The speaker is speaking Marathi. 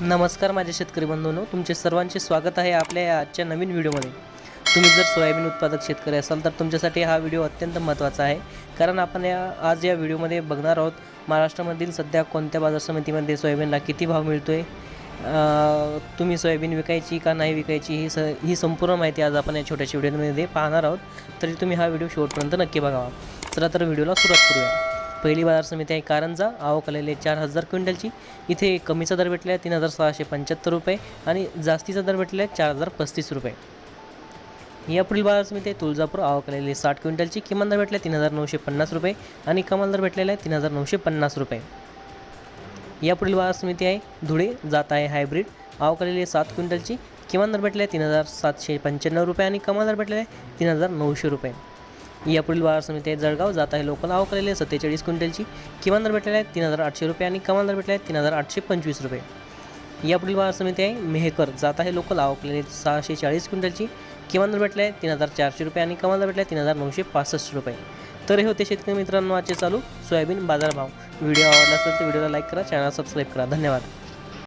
नमस्कार माझे शेतकरी बंधूंनो तुमचे सर्वांचे स्वागत आहे आपल्या या आजच्या नवीन व्हिडिओमध्ये. तुम्ही जर सोयाबीन उत्पादक शेतकरी असाल तर तुमच्यासाठी हा व्हिडिओ अत्यंत महत्त्वाचा आहे. कारण आपण या आज या व्हिडिओमध्ये बघणार आहोत महाराष्ट्रामधील सध्या कोणत्या बाजार समितीमध्ये सोयाबीनला किती भाव मिळतो आहे तुम्ही सोयाबीन विकायची का नाही विकायची ही स ही संपूर्ण माहिती आज आपण या छोट्याशा व्हिडिओमध्ये पाहणार आहोत. तरी तुम्ही हा व्हिडिओ शेवटपर्यंत नक्की बघावा. चला तर व्हिडिओला सुरुवात करूया. पहिली बाजार समिती आहे कारंजा. आवक आलेली चार हजार क्विंटलची. इथे कमीचा दर भेटला आहे तीन हजार सहाशे पंच्याहत्तर रुपये आणि जास्तीचा दर भेटला आहे चार हजार पस्तीस रुपये. यापुढील बाजार समिती आहे. तुळजापूर आवक आलेली साठ क्विंटलची. किमान दर भेटला तीन हजार नऊशे पन्नास रुपये आणि कमाल दर भेटलेला आहे तीन हजार नऊशे पन्नास रुपये. यापुढील बाजार समिती आहे. धुळे जात आहे हायब्रिड. आवक आलेली आहे सात क्विंटलची. किमान दर भेटले आहे तीन हजार सातशे पंच्याण्णव रुपये आणि कमाल दर भेटलेला आहे तीन हजार नऊशे रुपये. यापुढील बाजार समिती आहे जळगाव. जात आहे लोकल आवक आलेली आहे सत्तेचाळीस क्विंटलची. किमान दर भेटलेला आहे तीन हजार आठशे रुपये आणि कमाल दर भेटला आहे तीन हजार आठशे पंचवीस रुपये. यापुढील बाजार समिती आहे मेहकर. जात आहे लोकल आवकलेली सहाशे चाळीस क्विंटलची. किमान दर भेटला आहे तीन हजार चारशे रुपये आणि कमाल दर भेटला आहे तीन हजार नऊशे पासष्ट रुपये. तर हे होते शेतकरी मित्रांनो आजचे चालू सोयाबीन बाजारभाव. व्हिडिओ आवडला असेल तर व्हिडिओला लाईक करा चॅनल सबस्क्राईब करा. धन्यवाद.